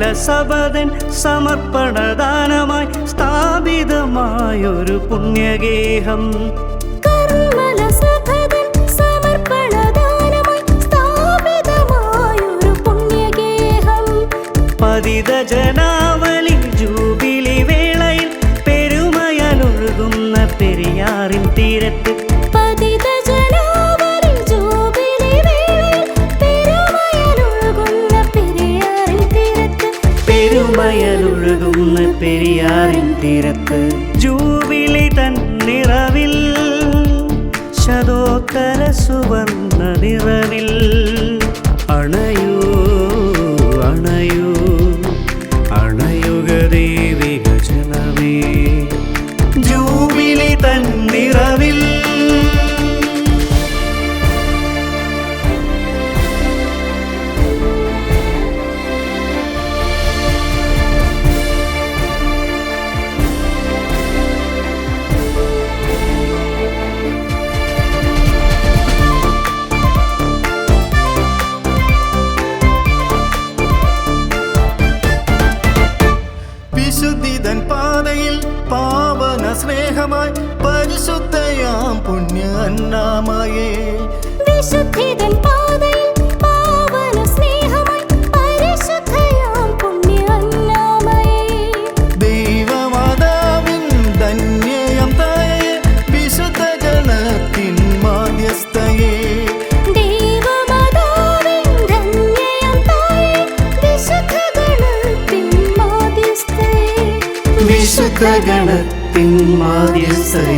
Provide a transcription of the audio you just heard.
കലസപതൻ സമർപ്പണദാനമായി സ്ഥാപിതമായൊരു പുണ്യഗേഹം. പതിത ജനാ വരും തിരക്ക്. ജൂബിലി തൻ നിറവിൽ ശതോക്കര സുവർണ നിറവിൽ അണയൂ വിശുദ്ധിതൻ പാതയിൽ പാവന സ്നേഹമായി പരിശുദ്ധയാം പുണ്യ അന്നാമയേ. വിശുദ്ധിതൻ പാ ഗണത്തിൻ മാധ്യസ്ഥേ